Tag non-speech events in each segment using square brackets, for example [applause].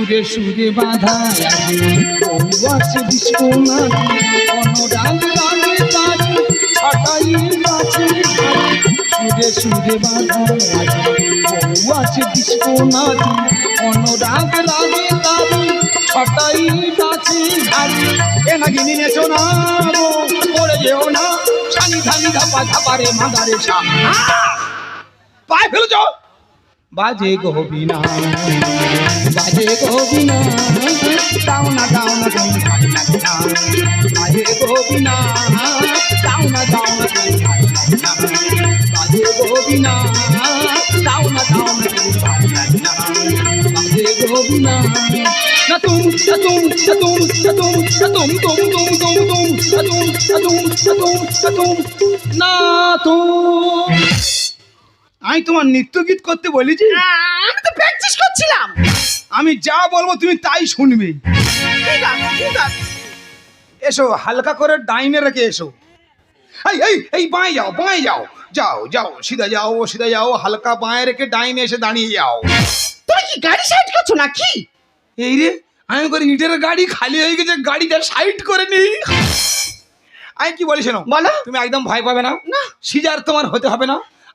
সুরে সুরে বাধা লাগে তারি। ছাটাই সুরে সুরে বাধা লাগে আছে বিশ্বনাথ অনুরাগ রাগে তারি। ছটাই আছে ঘাড়ি এ নাকি শোনাবো পড়ে যেও না। ধানি ধাপা ধাপারে মাদারে পায়ে ফেলেছ? বাজে গোবিনা বাজে গোবিনা দাও না দাও না ভাই না। বাজে গোবিনা দাও না দাও না। বাজে গোবিনা দাও না দাও না। বাজে গোবিনা তুম তুম তুম তুম তুম তুম তুম তুম তুম তুম তুম তুম তুম না তুম আমি তোমার নৃত্য গীত করতে বলেছি? আমি তো প্র্যাকটিস করছিলাম। আমি যা বলব তুমি তাই শুনবে। ঠিক আছে ঠিক আছে। এসো হালকা করে ডাইনে রেখে এসো। এই এই এই বাঁয়ে যাও বাঁয়ে যাও। যাও যাও সিধা যাও সিধা যাও হালকা বাঁয়ে রেখে ডাইনে এসে দাঁড়িয়ে যাও। তুমি কি গাড়ি সাইড করছ নাকি? এই রে আমি করে ইটের গাড়ি খালি হয়ে গেছে গাড়িটা সাইড করে নি। আমি কি বলি শোনো বলো। তুমি একদম ভয় পাবে না। না। সিজার তোমার হতে হবে না।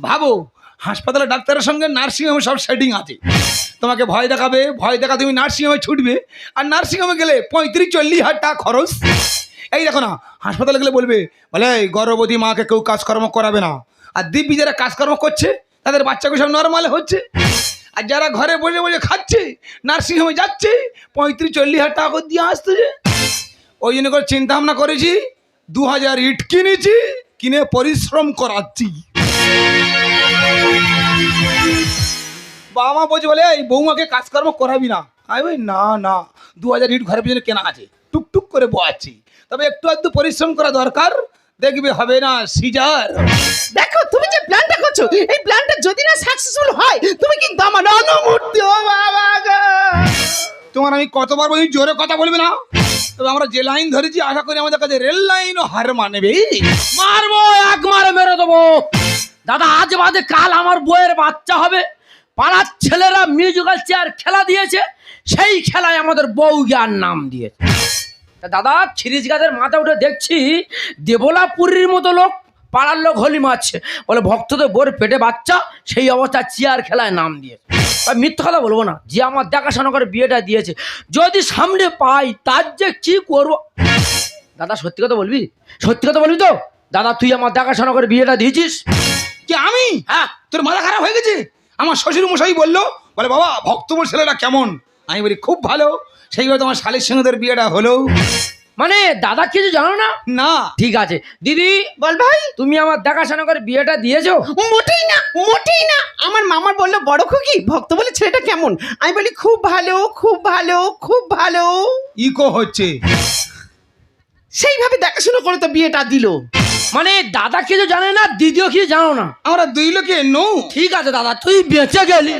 ভাবো, হাসপাতালে ডাক্তারের সঙ্গে নার্সিংহোমে সব সেটিং আছে। তোমাকে ভয় দেখাবে, ভয় দেখা তুমি নার্সিংহোমে ছুটবে, আর নার্সিংহোমে গেলে পঁয়ত্রিশ, চল্লিশ হাজার টাকা খরচ। এই দেখো না, হাসপাতালে গেলে বলবে, বলে, "এই গর্ভবতী মাকে কেউ কাজকর্ম করাবে না। আর দিব্যি যারা কাজকর্ম করছে, তাদের বাচ্চাকে সব নর্মাল হচ্ছে। আর যারা ঘরে বসে বসে খাচ্ছে, নার্সিংহোমে যাচ্ছে, পঁয়ত্রিশ, চল্লিশ হাজার টাকা দিয়ে আসতেছে। ওই জন্য করে চিন্তা ভাবনা করেছি দু হাজার ইট কিনেছি, কিনে পরিশ্রম করাচ্ছি। বাবা মা বলছে বলে এই বৌমাকে কাজকর্ম করাবি না। আমি বলি না না দু হাজার ইট ঘরের পিছনে কেনা আছে টুকটুক করে বোয়াচ্ছি। তবে একটু আধটু পরিশ্রম করা দরকার দেখবে হবে না সিজার। দেখো তুমি যে প্ল্যানটা করছ এই প্ল্যানটা যদি না সাকসেসফুল হয় তুমি কিন্তু আমার অনুমূর্তি ও বাবা তোমার আমি কতবার বলি জোরে কথা বলবে না? তবে আমরা যে লাইন ধরেছি আশা করি আমাদের কাছে রেল লাইনও হার মানবে। মারবো এক মারে মেরে দেবো। দাদা, আজ বাদে কাল আমার বইয়ের বাচ্চা হবে। পাড়ার ছেলেরা মিউজিক্যাল চেয়ার খেলা দিয়েছে, সেই খেলায় আমাদের বউ জ্ঞান নাম দিয়েছে। দাদা খিরিজ গাছের মাথা উঠে দেখছি দেবলাপুরীর মতো লোক পাড়ার লোক হোলি মারছে। বলে, ভক্তদের বোর পেটে বাচ্চা, সেই অবস্থা চেয়ার খেলায় নাম দিয়েছে। মিথ্যা কথা বলব না, যে আমার দেখাশোনা করে বিয়েটা দিয়েছে। যদি সামনে পাই, তার যে কি করব? দাদা, সত্যি কথা বলবি? সত্যি কথা বলবি তো? দাদা, তুই আমার দেখাশোনা করে বিয়েটা দিয়েছিস? কি আমি? হ্যাঁ। তোর মাথা খারাপ হয়ে গেছে? আমার শ্বশুর মশাই বলল বলে বাবা ভক্তপুর ছেলেটা কেমন? আমি বলি খুব ভালো। সেইভাবে তোমার শালির সঙ্গে তোর বিয়েটা হলো। মানে দাদা কিছু জানো না? না। ঠিক আছে। দিদি বল ভাই। তুমি আমার দেখাশোনা করে বিয়েটা দিয়েছ? মোটেই না মোটেই না। আমার মামার বলল বড় খুকি ভক্ত বলে ছেলেটা কেমন? আমি বলি খুব ভালো খুব ভালো খুব ভালো। ইকো হচ্ছে। সেইভাবে দেখাশোনা করে তো বিয়েটা দিলো। মানে দাদা কিছু জানে না দিদিও কিছু জানো না। আমরা দুই লোকে নো। ঠিক আছে দাদা তুই বেঁচে গেলি।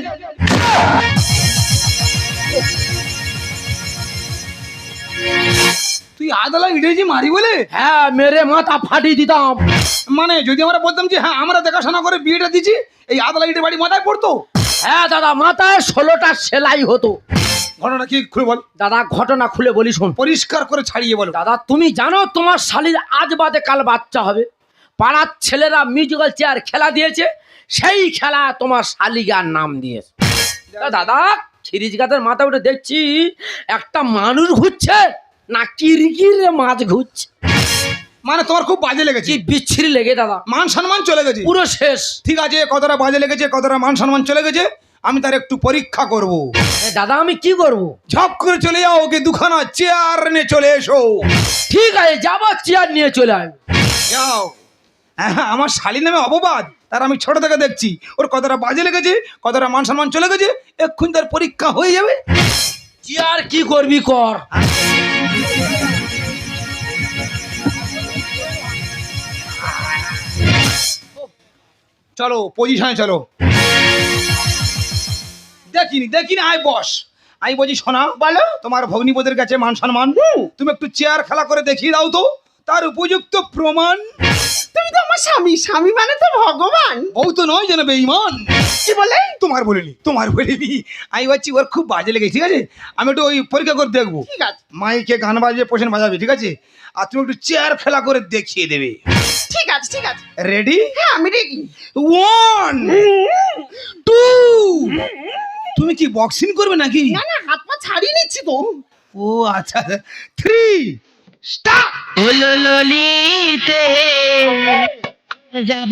তুই আদালা ইংরেজি মারি বলে? হ্যাঁ মেরে মাথা ফাটিয়ে দিতাম। মানে যদি আমরা বলতাম যে হ্যাঁ আমরা দেখাশোনা করে বিয়েটা দিচ্ছি এই আদালা ইটের বাড়ি মাথায় পড়তো? হ্যাঁ দাদা মাথায় ষোলোটা সেলাই হতো। ঘটনা কি খুলে বল। দাদা ঘটনা খুলে বলি শোন। পরিষ্কার করে ছাড়িয়ে বলো। দাদা তুমি জানো তোমার শালির আজ বাদে কাল বাচ্চা হবে। পাড়ার ছেলেরা মিউজিক্যাল চেয়ার খেলা দিয়েছে সেই খেলা তোমার শালিগার নাম দিয়েছে। দাদা খিরিজ গাছের মাথা উঠে দেখছি একটা মানুষ ঘুরছে না কিরকিরে মাছ ঘুরছে। মানে তোমার খুব বাজে লেগেছে। বিচ্ছিরি লেগে দাদা। মান সম্মান চলে গেছে। পুরো শেষ। ঠিক আছে কতটা বাজে লেগেছে কতটা মান সম্মান চলে গেছে আমি তার একটু পরীক্ষা করব। দাদা আমি কি করব? ঝপ করে চলে যাও ওকে দুখানা চেয়ার নিয়ে চলে এসো। ঠিক আছে যাব চেয়ার নিয়ে চলে আসব। যাও। হ্যাঁ আমার শালী নামে অপবাদ। তার আমি ছোট থেকে দেখছি। ওর কতটা বাজে লেগেছে কতটা মান সম্মান চলে গেছে এক্ষুনি তার পরীক্ষা হয়ে যাবে। চেয়ার কি করবি কর। চলো পজিশনে চলো। দেখিনি দেখিনি আয় বস। আমি বলছি শোনা বলো। তোমার ভগ্নিপদের কাছে মান সম্মান। তুমি একটু চেয়ার খেলা করে দেখিয়ে দাও তো। তার উপযুক্ত প্রমাণ। তুমি তো আমার স্বামী স্বামী মানে তো ভগবান। বউ তো নয় যেন বেইমান কি বলে? তোমার বলিনি তোমার বলিনি। আমি বলছি ওর খুব বাজে লেগেছে ঠিক আছে? আমি একটু ওই পরীক্ষা করে দেখব। ঠিক আছে। মাইকে গান বাজিয়ে পোষণ বাজাবে ঠিক আছে? আর তুমি একটু চেয়ার খেলা করে দেখিয়ে দেবে। ঠিক আছে ঠিক আছে। রেডি হ্যাঁ আমি রেডি ওয়ান টু তুমি কি বক্সিং করবে নাকি? না না হাত পা ছাড়িয়ে নিচ্ছি তো। ও আচ্ছা থ্রি স্টার্ট ললিতে যাব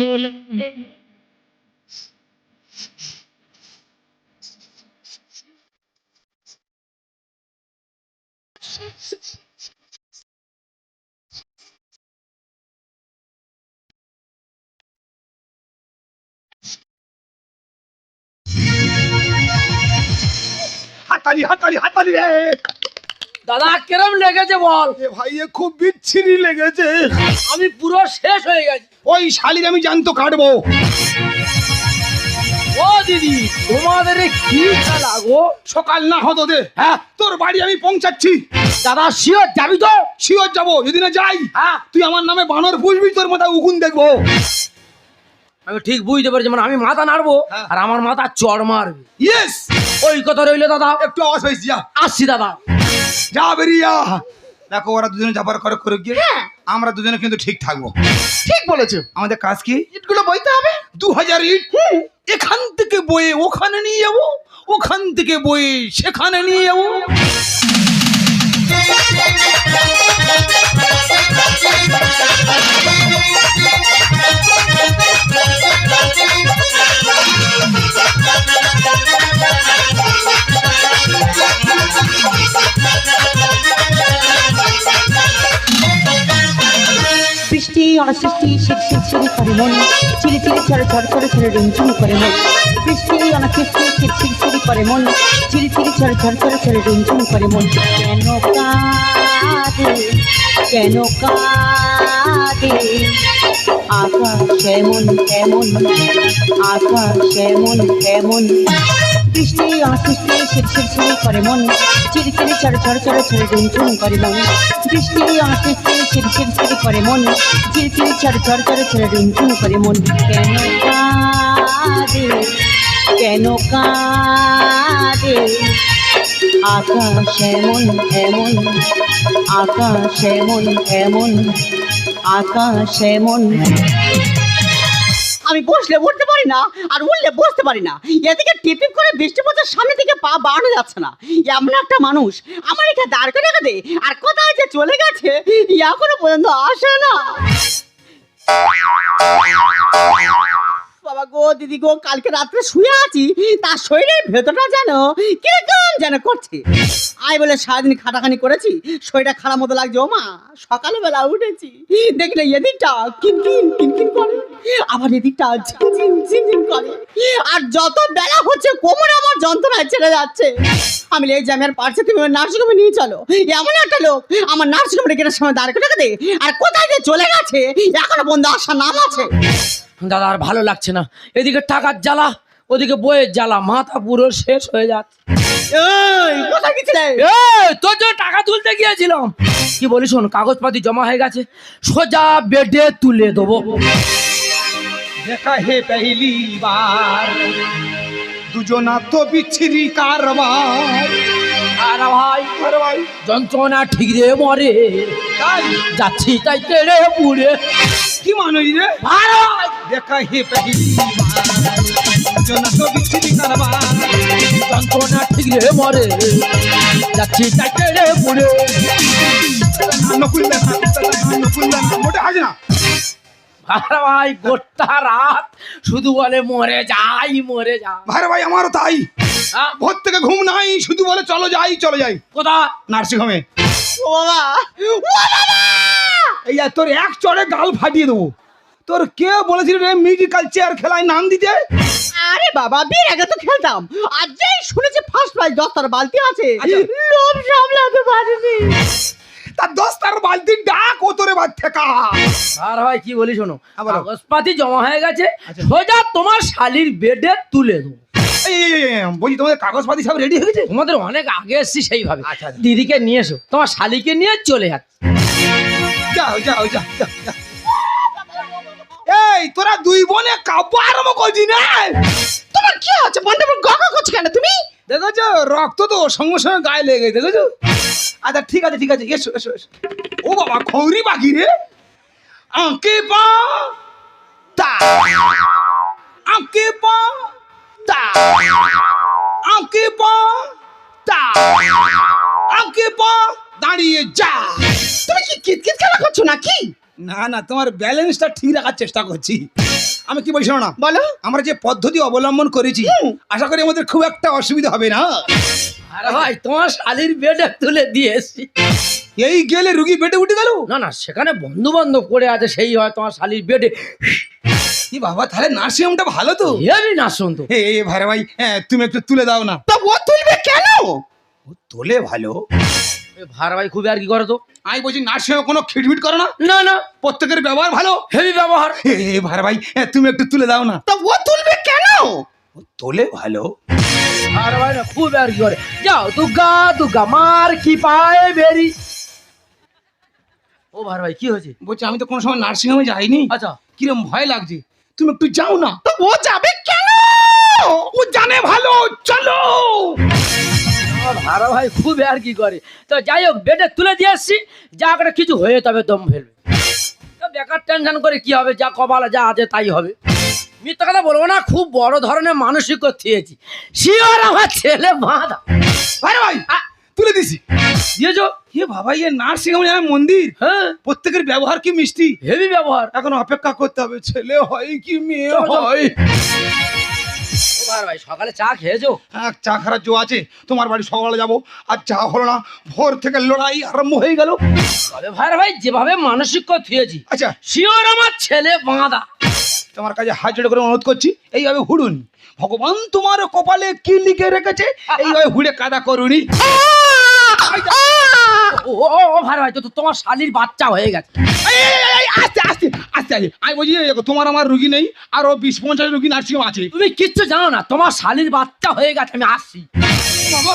হাতালি হাতালি হাতালি রে। দাদা কেরম লেগেছে বল? এ ভাই এ খুব বিচ্ছিরি লেগেছে। আমি পুরো শেষ হয়ে গেছি। ওই শালির আমি জানতো কাটবো। ও দিদি তোমাদের কি খেলা গো? সকাল না হতো দে। হ্যাঁ? তোর বাড়ি আমি পৌঁছাচ্ছি। দাদা শিওর যাবি তো? শিওর যাব যদি না যাই। হ্যাঁ। তুই আমার নামে বানর পুষবি তোর মাথায় উগুন দেখব। আমি ঠিক বুঝতে পারছি মানে আমি মাথা নাড়বো হ্যাঁ। আর আমার মাথা চড় মারবে। ইয়েস ওই কথা রইল দাদা। একটু আওয়াজ হয়েছি যা। আসছি দাদা। যা বেরিয়া। দেখো ওরা দুজনে যাবার করে করে গিয়ে। আমরা দুজনে কিন্তু ঠিক থাকব। ঠিক বলেছ। আমাদের কাজ কি? ইটগুলো বইতে হবে। দু হাজার ইট এখান থেকে বয়ে ওখানে নিয়ে যাব। ওখান থেকে বয়ে সেখানে নিয়ে যাব। বৃষ্টি অনাসৃষ্টি শীত শীত শিরি করে মন। চিরি চিরি ছড়ে ছড়ে ছড়ে ছড়ে রিমঝিম করে মন। বৃষ্টি অনাসৃষ্টি শিরি করে মন। চিরি চিরি ছড়ে ছড়ে করে মন। কেন কাঁদে? কেন কাঁদে? আকাশ এমন এমন আকাশ এমন এমন বৃষ্টি অনাসৃষ্টি শীত শীত শিরি করে মন চিরি চিরি ছড়ে ছড়ে ছড়ে ছড়ে রিমঝিম করে মন। বৃষ্টি চিরি চিরি চিরি করে মন চিরি চিরি ছড়ে ছড়ে ছড়ে ছড়ে রিমঝিম করে মন। কেন কাঁদে কেন কাঁদে? আকাশ এমন এমন আকাশ এমন এমন আকাশ এমন আমি বসলে উঠতে পারি না, আর উঠলে বসতে পারি না। এদিকে টিপ করে বৃষ্টি পড়ছে সামনে দিকে পা বাড়ানো যাচ্ছে না। এমন একটা মানুষ। আমার এটা দাঁড় করে রেখে দে আর কোথায় যে চলে গেছে এখনও পর্যন্ত আসে না। বাবা গো, দিদি গো, কালকে রাত্রে শুয়ে আছি, তার শরীরের ভেতরটা যেন কীরকম যেন করছে। আয় বলে সারাদিন খাটাখানি করেছি, শরীরটা খারাপ মতো লাগছে ও মা সকালবেলা উঠেছি, দেখলে এদিকটা কিনকিন কিনকিন করে, আবার এদিকটা ঝিনঝিন ঝিনঝিন করে। আর যত বেলা হচ্ছে, কোমরে আমার যন্ত্রণায় ছেড়ে যাচ্ছে। আমি এই যে আমি আর পারছি তুমি নার্সিংহোমে নিয়ে চলো। এমন একটা লোক, আমার নার্সিংহোমে রেখে সময় দাঁড় করে দে। আর কোথায় যে চলে গেছে, এখনও বন্ধু আসার নাম আছে। দাদা আর ভালো লাগছে না। এদিকে টাকার জ্বালা ওদিকে বইয়ের জ্বালা মাথা পুরো শেষ হয়ে যাচ্ছে। তোর জন্য টাকা তুলতে গিয়েছিলাম। কি বলি শোন কাগজপাতি জমা হয়ে গেছে সোজা বেডে তুলে দেবো। দেখা হে পেহলি বার দুজনা তো বিচ্ছিরি কারবার। আর ভাই আরে ভাই যন্ত্রণা ঠিক রে মরে। তাই? যাচ্ছি তাই কেড়ে পুড়ে। কি মানুষ রে? ভাই দেখা হে পেহলি তো বিচ্ছিরি কারবার। যন্ত্রণা ঠিক রে মরে। যাচ্ছি তাই কেড়ে পুড়ে নকুল না মোটে হাজ না। আর ভাই গোটা রাত শুধু বলে মরে যাই মরে যাই। আরে ভাই আমারও তাই। হ্যাঁ? ভোর থেকে ঘুম নাই শুধু বলে চলো যাই চলো যাই। কোথা নার্সিং হোমে ও বাবা! এই তোর এক চড়ে গাল ফাটিয়ে দেবো। তোর কে বলেছিল রে মিউজিক্যাল চেয়ার খেলায় নাম দিতে? আরে বাবা বিয়ের আগে তো খেলতাম। আর যেই শুনেছি ফার্স্ট প্রাইজ দশটার বালতি আছে। আচ্ছা। লোভ সামলাতে পারিনি। তার দশটার বালতি ডাক ও তোরে বাদ থেকে আর ভাই কি বলি শোনো? হ্যাঁ, বলো। কাগজপাতি জমা হয়ে গেছে আচ্ছা। সোজা তোমার শালির বেডে তুলে দেবো। বলছি তোমাদের কাগজপাতি সব রেডি হয়ে গেছে? তোমাদের অনেক আগে এসছি সেইভাবে। আচ্ছা। দিদিকে নিয়ে এসো। তোমার শালিকে নিয়ে চলে যাচ্ছে। যাও যাও যাও যাও, যাও। এই তোরা দুই বোনে কাব্য আরম্ভ করছি না? তোমার কি আছে বন্ধু গগা করছ কেন তুমি? দেখেছ? রক্ত তো সঙ্গে সঙ্গে গায়ে লেগে গেছে দেখেছ? আচ্ছা ঠিক আছে ঠিক আছে এসো এসো এসো। ও বাবা খৌরি বাকি রে। আঁকে পা তা। আঁকে পা তা। আঁকে পা তা। আঁকে পা দাঁড়িয়ে যা। তুমি কি কিতকিত খেলা করছ নাকি? না না তোমার ব্যালেন্সটা ঠিক রাখার চেষ্টা করছি। আমি কি বলছি না? বলো। আমরা যে পদ্ধতি অবলম্বন করেছি আশা করি আমাদের খুব একটা অসুবিধা হবে না। আরে ভাই তোমার শালির বেডে তুলে দিয়ে এসছি। এই গেলে রুগী বেটে উঠে গেল? না না সেখানে বন্ধু বান্ধব পড়ে আছে সেই হয় তোমার শালির বেডে কি বাবা তাহলে নার্সিংহোমটা ভালো তো? হেবি না শুনতো এ এ ভাই ভাই হ্যাঁ তুমি একটু তুলে দাও না। তা ও তুলবে কেন? ও তোলে ভালো। ভার ভাই খুবই আর কি করে তো? আমি বলছি নার্সিংহোমে কোনো খিটমিট করো না? না না। প্রত্যেকের ব্যবহার ভালো? হেভি ব্যবহার। এ এ ভাই হ্যাঁ তুমি একটু তুলে দাও না। তা ও তুলবে কেন? ও তোলে ভালো। আর ভাই না খুব আর কি করে। যাও দুগা দুগা মার কি পায় বেরি। ও ভার ভাই কি হয়েছে? বলছি আমি তো কোনো সময় নার্সিংহোমে যাইনি। আচ্ছা। কিরম ভয় লাগছে? তুমি একটু যাও না। তা ও যাবে কেন? ও জানে ভালো চলো। আমার ভাড়া ভাই খুব আর কি করে। তো যাই হোক বেডে তুলে দিয়ে আসছি যা করে কিছু হয়ে তবে দম ফেলবে। তো বেকার টেনশন করে কি হবে যা কপালে যা আছে তাই হবে। মিথ্যা কথা বলব না খুব বড় ধরনের মানসিক থিয়েছি শিওর আমার ছেলে বাঁধা। ভাই ভাই তুলে দিছি। দিয়েছ? এ বাবা ইয়ে নার্সিংহোম যেন মন্দির? হ্যাঁ। প্রত্যেকের ব্যবহার কি মিষ্টি? হেভি ব্যবহার। এখন অপেক্ষা করতে হবে ছেলে হয় কি মেয়ে। হয়? ভাই ভাই সকালে চা খেয়েছো? হ্যাঁ চা খারাপ জো আছে তোমার বাড়ি সকালে যাব আর চা হলো না ভোর থেকে লড়াই আরম্ভ হয়ে গেল। তবে ভাই ভাই যেভাবে মানসিক থিয়েছি আচ্ছা। শিওর আমার ছেলে বাঁধা। তোমার কাছে হাত জোড়ে করে অনুরোধ করছি এইভাবে হুড়ুন। ভগবান তোমার কপালে কি লিখে রেখেছে [laughs] এইভাবে হুড়ে কাদা করুনি। ও ও, ও ও ভাই ভাই তো তো তোমার শালির বাচ্চা হয়ে গেছে। এই, এই, এই, এই, আস্তে আস্তে আস্তে আস্তে। আমি বলছি এই দেখো, তোমার আমার রুগী নেই আরও বিশ পঞ্চাশ রুগী নার্সিংহোম আছে। তুমি কিচ্ছু জানো না তোমার শালির বাচ্চা হয়ে গেছে আমি আসছি। বাবা,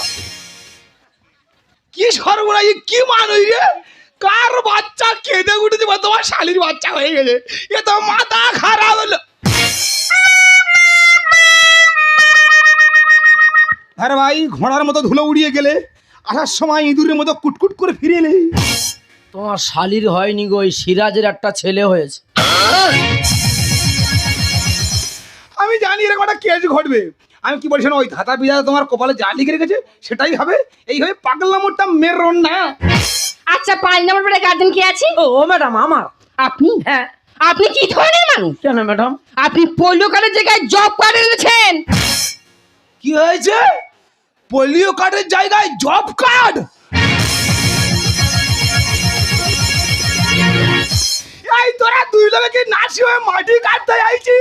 কি সর্বনাশ এ কি মানুষ রে? কার বাচ্চা কেঁদে উঠেছে বা তোমার শালির বাচ্চা হয়ে গেছে? এ তো মাথা খারাপ হলো। আরে ভাই ঘোড়ার মতো ধুলো উড়িয়ে গেলে। আসার সময় ইঁদুরের মতো কুটকুট করে ফিরে এলে। তোমার শালির হয়নি গো ওই সিরাজের একটা ছেলে হয়েছে। আমি জানি এরকম একটা কেস ঘটবে। আমি কি বলছি না ওই ধাতা বিধাতা তোমার কপালে যা লিখে রেখেছে সেটাই হবে। এইভাবে পাগলামোরটা মেরন না। আচ্ছা পাঁচ নম্বর বেড়ে গার্জেন কে আছে? ও ম্যাডাম আমার। আপনি? হ্যাঁ। আপনি কি ধরনের মানুষ? কেন ম্যাডাম? আপনি পোলিও কার্ডের জায়গায় জব কার্ড এনেছেন। কি হয়েছে? পোলিও কার্ডের জায়গায় জব কার্ড? এই তোরা দুই লোকে কি নাচি হয়ে মাটি কাটতে আইছি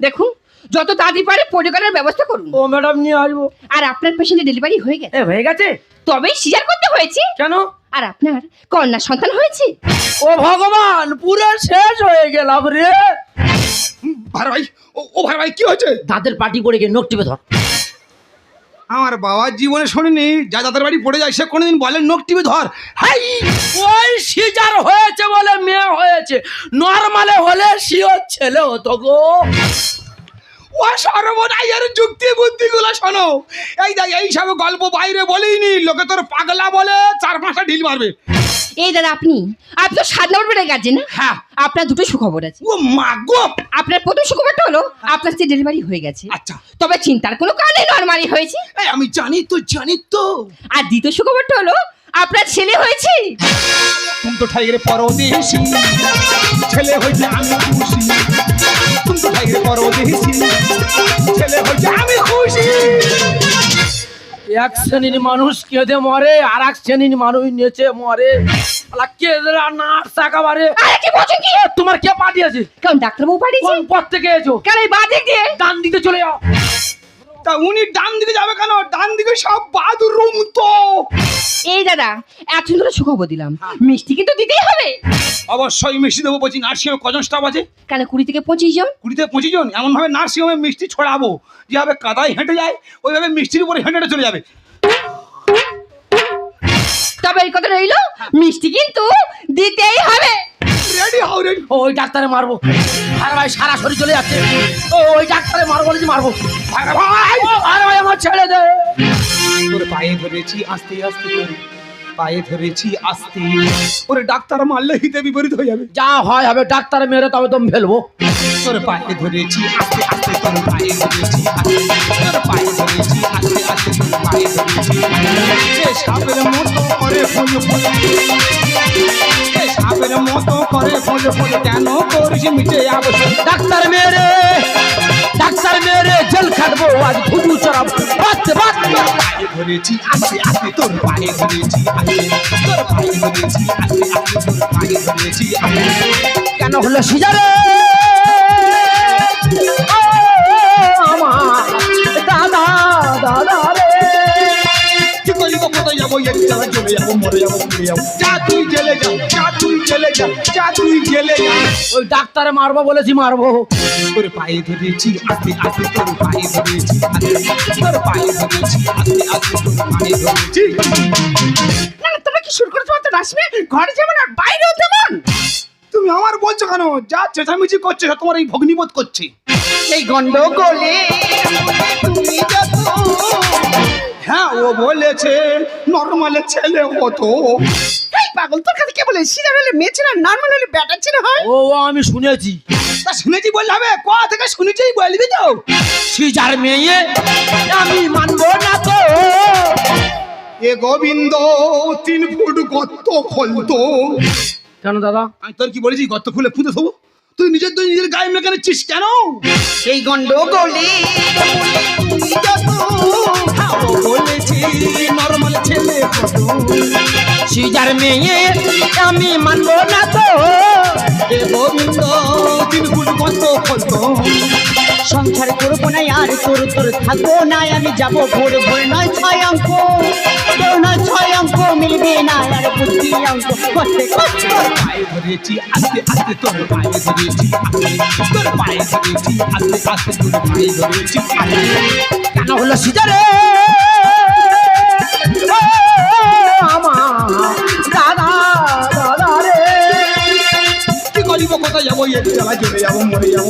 দেখুন যত তাড়াতাড়ি পারে পোলিও কার্ডের ব্যবস্থা করুন। ও ম্যাডাম নিয়ে আসব। আর আপনার পেশেন্টের ডেলিভারি হয়ে গেছে। হয়ে গেছে? তবেই সিজার করতে হয়েছে। কেন? আর আপনার কন্যা সন্তান হয়েছে। ও ভগবান পুরো শেষ হয়ে গেলাম রে। ভাই ভাই ও ভাই ভাই কি হয়েছে? দাঁতের পাটি পড়ে গিয়ে নোক টিপে ধর। আমার বাবার জীবনে শুনিনি যা দাদার বাড়ি পড়ে যায় সে কোনোদিন বলে নোক টিপে ধর। হাই ওই সিজার হয়েছে বলে মেয়ে হয়েছে নর্মালে হলে সিও ছেলে হতো গো। ও সর্বনাইয়ের যুক্তি বুদ্ধিগুলো শোনো। এই দেখ এইসব গল্প বাইরে বলিনি লোকে তোর পাগলা বলে চার পাঁচটা ঢিল মারবে। এই দাদা আপনি? আপনি তো সাত নম্বর বেড়ে গার্জেন হ্যাঁ। আপনার দুটো সুখবর আছে। ও মা গো! আপনার প্রথম সুখবরটা হলো আপনার স্ত্রী ডেলিভারি হয়ে গেছে। আচ্ছা। তবে চিন্তার কোনো কারণে নর্মালি হয়েছে। এই আমি জানি তো জানি তো। আর দ্বিতীয় সুখবরটা হলো আপনার ছেলে হয়েছে? তুমি তো ঠাইরে পরদেশি। ছেলে হয়েছে আমি খুশি। তুমি তো ঠাইরে পরদেশি। ছেলে হয়েছে আমি খুশি। এক শ্রেণির মানুষ কেঁদে মরে আর এক শ্রেণির মানুষ নেচে মরে। শালা কে দিলা নার্স একেবারে। আরে কি বলছেন কি? তোমার কে পাঠিয়েছে কেমন ডাক্তারবাবু পাঠিয়েছে কোন পথ থেকে এসো? কেন ডান দিকে চলে যাও। তা উনি ডান দিকে যাবে কেন? ডান দিকে সব বাথরুম তো। এই দাদা এত সুন্দর সুখবর দিলাম। মিষ্টি কিন্তু দিতেই হবে। অবশ্যই মিষ্টি দেবো বলছি নার্সিংহোমে কজন স্টাফ আছে? কেন কুড়ি থেকে পঁচিশ জন? কুড়িতে পঁচিশ জন? এমনভাবে নার্সিংহোমে মিষ্টি ছড়াবো যেভাবে কাদায় হেঁটে যায় ওইভাবে মিষ্টির উপরে হেঁটে হেঁটে চলে যাবে। তবে এই কথা রইল মিষ্টি কিন্তু দিতেই হবে। রেডি, হও রেডি। ওই ডাক্তারে মারবো। আর ভাই, সারা শরীর চলে যাচ্ছে। ও, ওই ডাক্তারে মারবো বলেছি মারবো। আরে ভাই আরে ভাই, আমার ছেড়ে দে। তোর পায়ে ধরেছি, আস্তে আস্তে পায়ে ধরেছি আস্তে। ওরে ডাক্তার মারলে হিতে বিপরীত হয়ে যাবে। যা হয় হবে ডাক্তার মেরে তবে দম ফেলব। তোর পায়ে ধরেছি আস্তে আস্তে তোর পায়ে ধরেছি তোর পায়ে ধরেছি আস্তে আস্তে তোর পায়ে ধরেছি। সে সাপের মতো করে ফুল ফুল। সে সাপের মতো করে ফুল ফুল কেন করিস মিটে আবশ্যক? ডাক্তার মেরে ডাক্তার মেরে জেল খাটবো আজ ঘুঘু চড়াবো। বাদ বাদ পায়ে ধরেছি আস্তে আস্তে তোর পায়ে ধরেছি কেন হলো সিজারে দাদা দাদা রে করিব যাব এর জ্বালা চলে যাব মরে যাব মরে যাব। যা তুই জেলে যা যা তুই জেলে যা যা তুই জেলে যা। ওই ডাক্তারে মারবো বলেছি মারবো। তোর পায়ে ধরেছি আস্তে আস্তে তোর পায়ে ধরেছি তোর পায়ে ধরেছি আস্তে আস্তে তোর পায়ে ধরেছি। না তোমরা কি শুরু করেছ তো নাচবে ঘরে যেমন আর বাইরেও তেমন তুমি আমার বলছো কেন? যা চেঁচামেচি করছে তোমার এই ভগ্নিবোধ করছে। এই গন্ডগোলে। তুমি যত হ্যাঁ ও বলেছে নর্মালে ছেলে হতো এই পাগল তোর কাছে কে বলে? সিজার হলে মেয়ে ছেলে নর্মাল হলে ব্যাটার ছেলে হয়? ও ও, আমি শুনেছি। তা শুনেছি বললে হবে? কোয়া থেকে শুনেছি বলবি তো? সিজার মেয়ে আমি মানবো না তো। এ গোবিন্দ তিন ফুট গর্ত খোলতো। কেন দাদা? আমি তোর কি বলেছি গর্ত খুলে ফুটে দেবো তুই নিজের তুই নিজের গায়ে মেখে নিচ্ছিস কেন? এই গন্ডগোলে সিজার মেয়ে আমি মানবো না তো। এ গোবিন্দ ফুট গর্ত খোলতো সংসার করব না আর, তোর তোর থাকব না। আমি যাব ভোর ভোর নয় ছয় অঙ্ক। কেউ নয় ছয় অঙ্ক, মিলবে না আর বুদ্ধি অঙ্ক। করতে করতে পায়ে ধরেছি, আস্তে আস্তে তোর পায়ে ধরেছি। তোর পায়ে ধরেছি, আস্তে আস্তে তোর পায়ে ধরেছি। কেন হলো সিজারে? কোথায় যাব এর জ্বালা চলে যাব মরে যাব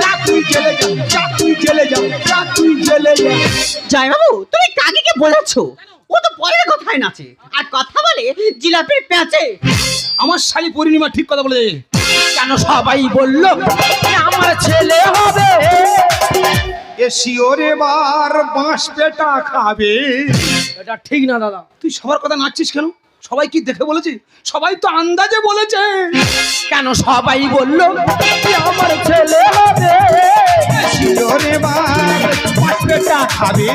যা তুই জেলে যা যা তুই জেলে যা যা তুই তুমি কাকিকে বলেছ? ও তো পরের কথায় নাচে। আর কথা বলে জিলাপির প্যাঁচে। আমার শালি পূর্ণিমা ঠিক কথা বলে কেন সবাই বলল আমার ছেলে হবে? এ শিওরে বার বাঁশ পেটা খাবে। এটা ঠিক না দাদা। তুই সবার কথা নাচছিস কেন? সবাই কি দেখে বলেছে সবাই তো আন্দাজে বলেছে। কেন সবাই বলল আমার ছেলে হবে। খাবে।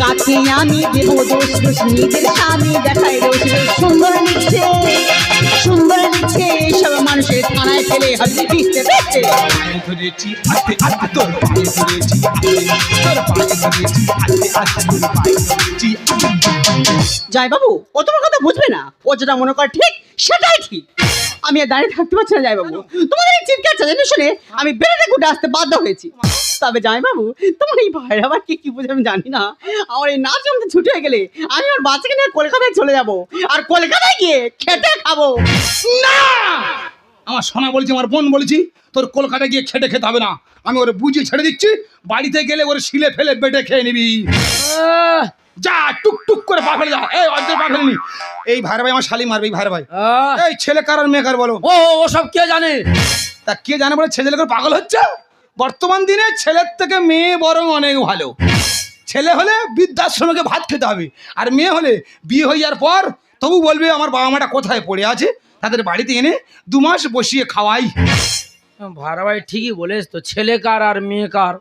কাকে আমি দেব দোষ দোষ নিজের স্বামী দেখায় দোষ। দোষ। সুন্দর লিখছে সুন্দর লিখছে সব মানুষের থানায় ফেলে হবে পিছতে পিছতে ধরেছি আস্তে আস্তে তোর পায়ে ধরেছি তোর পায়ে ধরেছি আস্তে আস্তে তোর পায়ে ধরেছি জয় বাবু ও তোমার কথা বুঝবে না। ও যেটা মনে করে ঠিক সেটাই ঠিক। আমি আর দাঁড়িয়ে থাকতে পারছি না বাবু তোমাদের এই চিৎকার চাচানি শুনে আমি বেড়ে ঘুটে আসতে বাধ্য হয়েছি। তবে বাবু তোমার এই ভাইয়ের আবার কি কি বুঝে আমি জানি না। আমার এই নাচ জমতে ছুটি হয়ে গেলে আমি আমার বাচ্চাকে নিয়ে কলকাতায় চলে যাব আর কলকাতায় গিয়ে খেটে খাব। না! আমার সোনা বলেছি আমার বোন বলেছি তোর কলকাতা গিয়ে খেটে খেতে হবে না। আমি ওরে বুঝিয়ে ছেড়ে দিচ্ছি বাড়িতে গেলে ওরে শিলে ফেলে বেটে খেয়ে নিবি। আহ, যা টুক টুক করে পা ফেলে যা এই অর্ধেক পা ফেলেনি এই ভাই ভাই আমার শালি মারবে এই ভাই ভাই। এই ছেলে কার আর মেয়ে কার বলো? ও ও সব কে জানে? তা কে জানে বলে ছেলে করে পাগল হচ্ছে? বর্তমান দিনে ছেলের থেকে মেয়ে বরং অনেক ভালো। ছেলে হলে বৃদ্ধাশ্রমকে ভাত খেতে হবে আর মেয়ে হলে বিয়ে হয়ে যাওয়ার পর তবু বলবে আমার বাবা মাটা কোথায় পড়ে আছে? তাদের বাড়িতে এনে দু মাস বসিয়ে খাওয়াই। ভাড়া ভাই ঠিকই বলেছ তো ছেলে কার আর মেয়ে কার?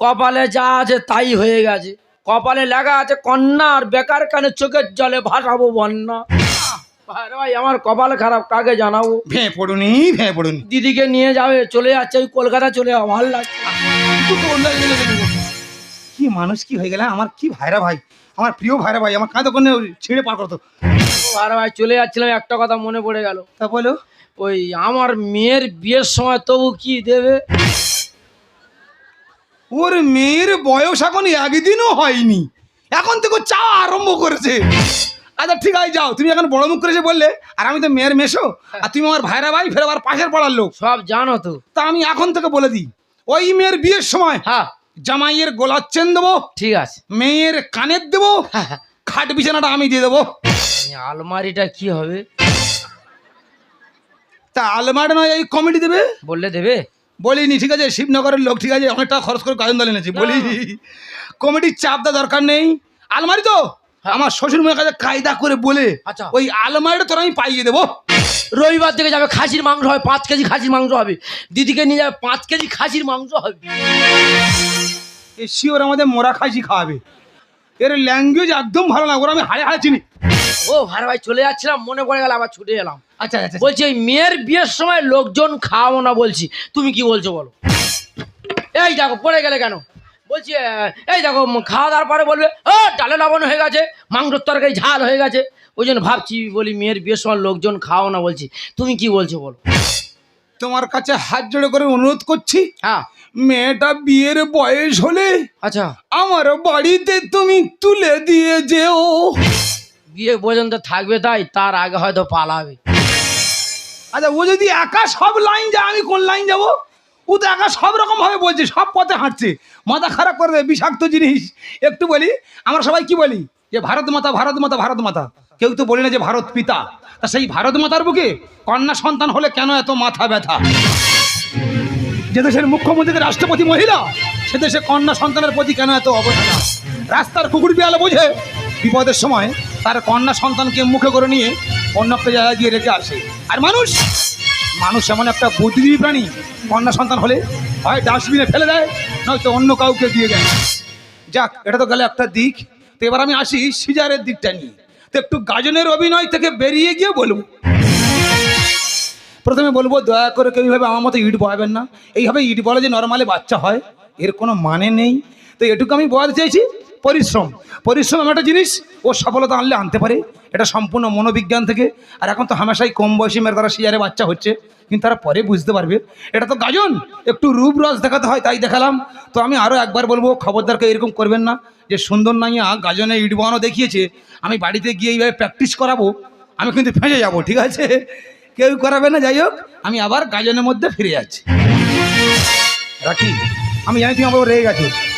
কপালে যা আছে তাই হয়ে গেছে। কপালে লেখা আছে কন্যা আর বেকার কানে চোখের জলে ভাসাবো বন্যা? ভাই আমার কপাল খারাপ কাকে জানাব? ভেঁ পড়ুনি ভেঁ পড়ুনি। দিদিকে নিয়ে যাবে চলে যাচ্ছে ওই কলকাতা চলে যাব ভালো লাগছে। কি মানুষ কি হয়ে গেল? আমার কি ভাইরা ভাই? আমার প্রিয় ভাইরা ভাই আমার কাঁধে কোনো ছিঁড়ে পার করতো। ভাইরা ভাই চলে যাচ্ছিলাম একটা কথা মনে পড়ে গেল। তা বলো। ওই আমার মেয়ের বিয়ের সময় তবু কি দেবে? ওর মেয়ের বয়স এখন একদিনও হয়নি। এখন থেকে চা আরম্ভ করেছে। আচ্ছা ঠিক আছে যাও। তুমি এখন বড় মুখ করেছে বললে আর আমি তো মেয়ের মেশো আর তুমি আমার ভাইরা ভাই ফের আবার পাশের পড়ার লোক। সব জানো তো। তা আমি এখন থেকে বলে দিই ওই মেয়ের বিয়ের সময় হ্যাঁ। জামাইয়ের গোলার চেন দেবো ঠিক আছে। মেয়ের কানের দেবো খাট বিছানাটা আমি দিয়ে দেবো। আলমারিটা কি হবে? তা আলমারি নয় এই কমিটি দেবে? বললে দেবে? বলিনি ঠিক আছে? শিবনগরের লোক ঠিক আছে? অনেকটা খরচ করে গাজন দল এনেছি বলি কমিটির চাপ দেওয়া দরকার নেই। আলমারি তো? আমার শ্বশুর মেয়ের কাছে কায়দা করে বলে আচ্ছা। ওই আলমারিটা তোর আমি পাইয়ে দেবো। রবিবার থেকে যাবে খাসির মাংস হবে পাঁচ কেজি খাসির মাংস হবে। দিদিকে নিয়ে যাবে পাঁচ কেজি খাসির মাংস হবে। এ শিওর আমাদের মোরা খাসি খাওয়াবে। এর ল্যাঙ্গুয়েজ একদম ভালো না ওরা আমি হাড়ে হাড়ে চিনি। ও ভাই ভাই চলে যাচ্ছিলাম মনে পড়ে গেল আবার ছুটে এলাম। আচ্ছা আচ্ছা বলছি এই মেয়ের বিয়ের সময় লোকজন খাওয়াবো না বলছি। তুমি কি বলছো বলো? এই দেখো পড়ে গেলে কেন? বলছি এই দেখো খাওয়া দাওয়ার পরে বলবে ও ডালে লবণ হয়ে গেছে মাংসর তরকারি ঝাল হয়ে গেছে। ওই জন্য ভাবছি বলি মেয়ের বিয়ের সময় লোকজন খাওয়াও না বলছি। তুমি কি বলছো বলো? তোমার কাছে হাত জোড়ে করে অনুরোধ করছি হ্যাঁ। মেয়েটা বিয়ের বয়স হলে আচ্ছা। আমার বাড়িতে তুমি তুলে দিয়ে যেও। বিয়ে পর্যন্ত থাকবে তাই, তার আগে হয়তো পালাবে। আচ্ছা ও যদি একা সব লাইন যায়, আমি কোন লাইন যাব? ও তো একা সব রকম ভাবে বলছে, সব পথে হাঁটছে। মাথা খারাপ করে দেবে, বিষাক্ত জিনিস। একটু বলি, আমরা সবাই কি বলি? যে ভারত মাতা ভারত মাতা ভারত মাতা। কেউ তো বলি না যে ভারত পিতা। তা সেই ভারত মাতার বুকে কন্যা সন্তান হলে কেন এত মাথা ব্যথা? যে দেশের মুখ্যমন্ত্রী রাষ্ট্রপতি মহিলা, সে দেশে কন্যা সন্তানের প্রতি কেন এত অবহেলা? রাস্তার কুকুর বিয়ালে বোঝে বিপদের সময় তার কন্যা সন্তানকে মুখে করে নিয়ে অন্য একটা জায়গায় গিয়ে রেখে আসে। আর মানুষ মানুষ এমন একটা বুদ্ধিজীবী প্রাণী, কন্যা সন্তান হলে হয় ডাস্টবিনে ফেলে দেয়, নয়তো অন্য কাউকে দিয়ে দেয়। যাক, এটা তো গেলে একটা দিক। তো এবার আমি আসি সিজারের দিকটা নিয়ে। তো একটু গাজনের অভিনয় থেকে বেরিয়ে গিয়ে বলব। প্রথমে বলব, দয়া করে কেউ এইভাবে আমার মতো ইট বয়াবেন না। এইভাবে ইট বলে যে নর্মালে বাচ্চা হয়, এর কোনো মানে নেই। তো এটুকু আমি বলতে চাইছি পরিশ্রম। পরিশ্রম একটা জিনিস, ও সফলতা আনলে আনতে পারে। এটা সম্পূর্ণ মনোবিজ্ঞান থেকে। আর এখন তো হামেশাই কম বয়সী মেয়ের তারা সিজারে বাচ্চা হচ্ছে। কিন্তু তারা পরে বুঝতে পারবে। এটা তো গাজন, একটু রূপ রস দেখাতে হয়, তাই দেখালাম। তো আমি আরও একবার বলব, খবরদারকে এরকম করবেন না যে, সুন্দর নাইয়া গাজনে ইট বানানো দেখিয়েছে, আমি বাড়িতে গিয়ে এইভাবে প্র্যাকটিস করাবো, আমি কিন্তু ফেঁসে যাব। ঠিক আছে? কেউ করাবে না, যাই হোক, আমি আবার গাজনের মধ্যে ফিরে যাচ্ছি। রাখি, আমি জানি তুমি আমার রেগে গেছো।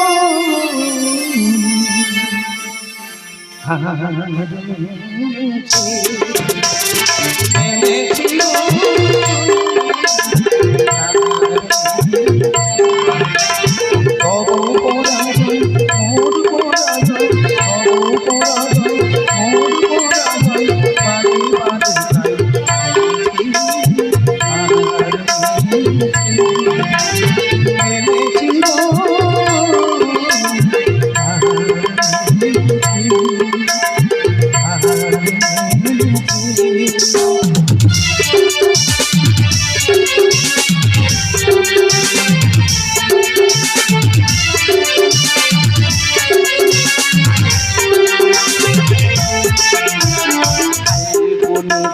হার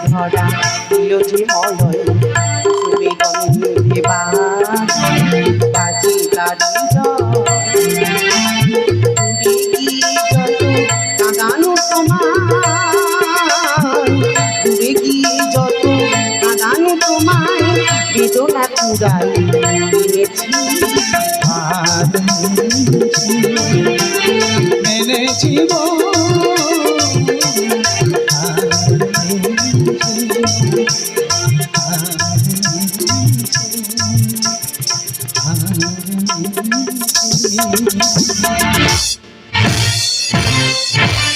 ভরা বিরোধী মলয় সুরে গন্ধে বাজি তারি বেদনা পুরাই এনেছি আর এনেছি